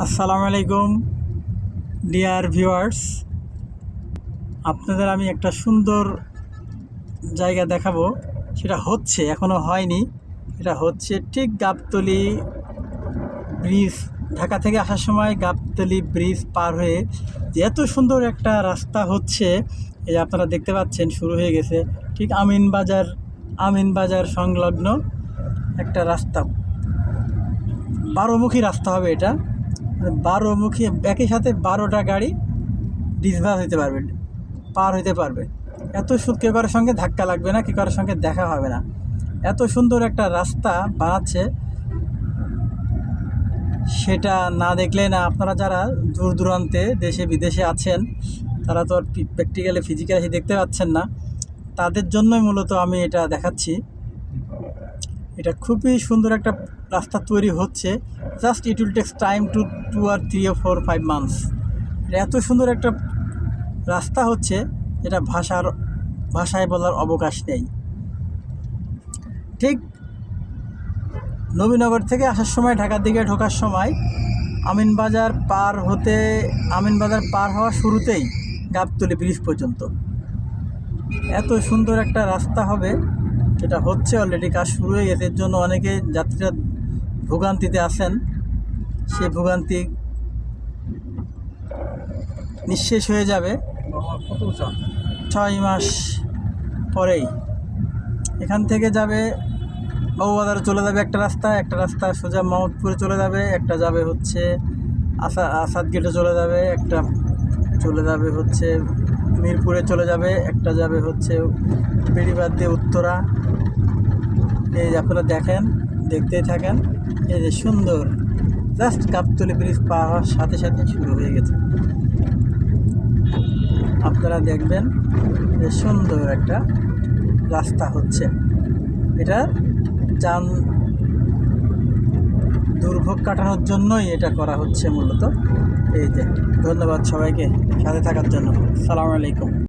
আসসালামু আলাইকুম, dear viewers. আপনাদের আমি একটা সুন্দর জায়গা দেখাবো। সেটা হচ্ছে এখনও হয়নি। এটা হচ্ছে ঠিক গাবতলি ব্রিজ। ঢাকা থেকে আসার সময় গাবতলি ব্রিজ পার হয়ে যে এত সুন্দর একটা রাস্তা হচ্ছে, এই আপনারা দেখতে পাচ্ছেন, শুরু হয়ে গেছে ঠিক আমিন বাজার আমিন বাজার সংলগ্ন একটা রাস্তা। বারোমুখী রাস্তা হবে এটা। মানে বারোমুখী একই সাথে বারোটা গাড়ি ডিসভার্স হতে পারবে, পার হতে পারবে। এত সুদ কেউ কারোর সঙ্গে ধাক্কা লাগবে না কেউ কারোর সঙ্গে দেখা হবে না। এত সুন্দর একটা রাস্তা বানাচ্ছে। সেটা না দেখলে না আপনারা যারা দূর দূরান্তে দেশে বিদেশে আছেন, তারা তো আর প্র্যাকটিক্যালি ফিজিক্যালি দেখতে পাচ্ছেন না। তাদের জন্যই মূলত আমি এটা দেখাচ্ছি। এটা খুবই সুন্দর একটা রাস্তা তৈরি হচ্ছে। Just it will takes time to two R three ও ফোর ফাইভ মান্থস এটা এত সুন্দর একটা রাস্তা হচ্ছে যেটা ভাষার, ভাষায় বলার অবকাশ নেই। ঠিক নবীনগর থেকে আসার সময়, ঢাকার দিকে ঢোকার সময়, আমিনবাজার পার হতে, আমিনবাজার পার হওয়া শুরুতেই গাবতলি ব্রিজ পর্যন্ত। এত সুন্দর একটা রাস্তা হবে। যেটা হচ্ছে অলরেডি কাজ শুরু হয়ে গেছে, এর জন্য অনেকে যাত্রীরা ভোগান্তিতে আছেন। সে ভোগান্তি নিঃশেষ হয়ে যাবে ছয় মাস পরেই। এখান থেকে যাবে বাবুবাজারে চলে যাবে একটা রাস্তা একটা রাস্তা সোজা মাহমুদপুরে চলে যাবে, একটা যাবে হচ্ছে আসা আসাদ গেটে চলে যাবে, একটা চলে যাবে হচ্ছে মিরপুরে চলে যাবে, একটা যাবে হচ্ছে বেড়িবাদ দিয়ে উত্তরা। এই আপনারা দেখেন, দেখতেই থাকেন, এই যে সুন্দর, জাস্ট গাবতলি ব্রিজ পার হওয়ার সাথে সাথে শুরু হয়ে গেছে। আপনারা দেখবেন যে সুন্দর একটা রাস্তা হচ্ছে। এটা যান দুর্ভোগ কাটানোর জন্যই এটা করা হচ্ছে মূলত। এই যে, ধন্যবাদ সবাইকে সাথে থাকার জন্য। সালাম আলাইকুম।